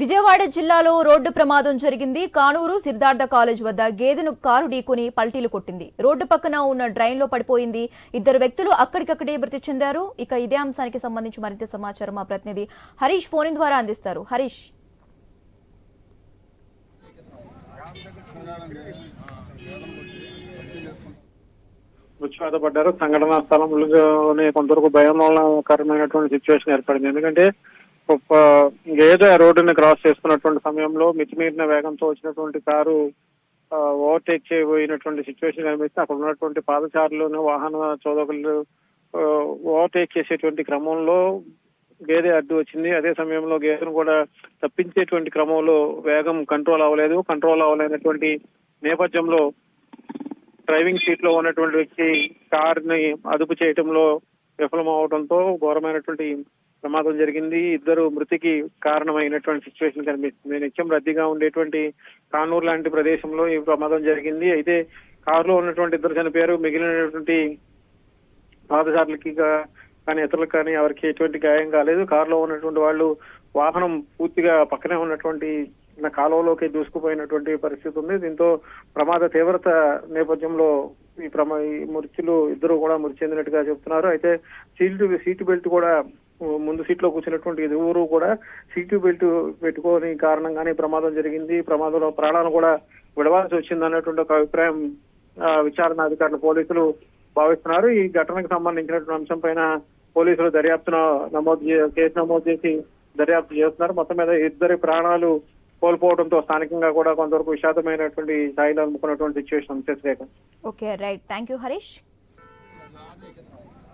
విజయవాడ జిల్లాలో రోడ్డు ప్రమాదం జరిగింది. కానూరు సిద్ధార్థ కాలేజ్ వద్ద గేదెను కారు ఢీకొని పల్టీలు కొట్టింది. రోడ్డు పక్కన ఉన్న డ్రైన్లో పడిపోయింది. ఇద్దరు వ్యక్తులు అక్కడికక్కడే మృతి చెందారు. ఇక ఇదే అంశానికి సంబంధించి మరింత సమాచారం మా ప్రతినిధి హరీష్ ఫోన్ ద్వారా అందిస్తారు. హరీష్. పడ్డారు సంఘటనా స్థలంలోనే కొంతవరకు భయంకరమైనటువంటి సిచ్యువేషన్ ఏర్పడింది. ఎందుకంటే ఒక గేదె రోడ్డుని క్రాస్ చేసుకున్నటువంటి సమయంలో మితిమీరిన వేగంతో వచ్చినటువంటి కారు ఓవర్టేక్ చేయబోయినటువంటి సిచ్యువేషన్ కనిపిస్తే అక్కడ ఉన్నటువంటి పాదచారులను వాహన చోదకులు ఓవర్టేక్ చేసేటువంటి క్రమంలో గేదె అడ్డు వచ్చింది. అదే సమయంలో గేదెను కూడా తప్పించేటువంటి క్రమంలో వేగం కంట్రోల్ అవ్వలేదు. కంట్రోల్ అవ్వలేనటువంటి నేపథ్యంలో డ్రైవింగ్ సీట్లో ఉన్నటువంటి వ్యక్తి కార్ని అదుపు చేయటంలో విఫలం అవడంతో ఘోరమైనటువంటి ప్రమాదం జరిగింది. ఇద్దరు మృతికి కారణమైనటువంటి సిచ్యువేషన్ కనిపిస్తుంది నిత్యం రద్దీగా ఉండేటువంటి కానూరు లాంటి ప్రదేశంలో ఈ ప్రమాదం జరిగింది. అయితే కారులో ఉన్నటువంటి ఇద్దరు చనిపోయారు. మిగిలినటువంటి పాదచారులకి కానీ ఇతరులకు కానీ ఎవరికి ఎటువంటి గాయం కాలేదు. కారులో ఉన్నటువంటి వాళ్ళు వాహనం పూర్తిగా పక్కనే ఉన్నటువంటి కాలువలోకి దూసుకుపోయినటువంటి పరిస్థితి ఉంది. దీంతో ప్రమాద తీవ్రత నేపథ్యంలో ఈ ప్రమా ఈ మృత్యులు ఇద్దరు కూడా మృతి చెందినట్టుగా చెప్తున్నారు. అయితే సీటు సీటు బెల్ట్ కూడా ముందు సీట్లో కూర్చున్నటువంటి ఇరువురు కూడా సీటు బెల్ట్ పెట్టుకోని కారణంగానే ప్రమాదం జరిగింది. ప్రమాదంలో ప్రాణాలు కూడా విడవాల్సి వచ్చింది అన్నటువంటి ఒక అభిప్రాయం ఆ, విచారణ అధికారులు పోలీసులు భావిస్తున్నారు. ఈ ఘటనకు సంబంధించినటువంటి అంశం పైన పోలీసులు దర్యాప్తును నమోదు కేసు నమోదు చేసి దర్యాప్తు చేస్తున్నారు. మొత్తం మీద ఇద్దరి ప్రాణాలు కోల్పోవడంతో స్థానికంగా కూడా కొంతవరకు విషాదమైనటువంటి స్థాయిలో అనుకున్నటువంటి situation okay right thank you Harish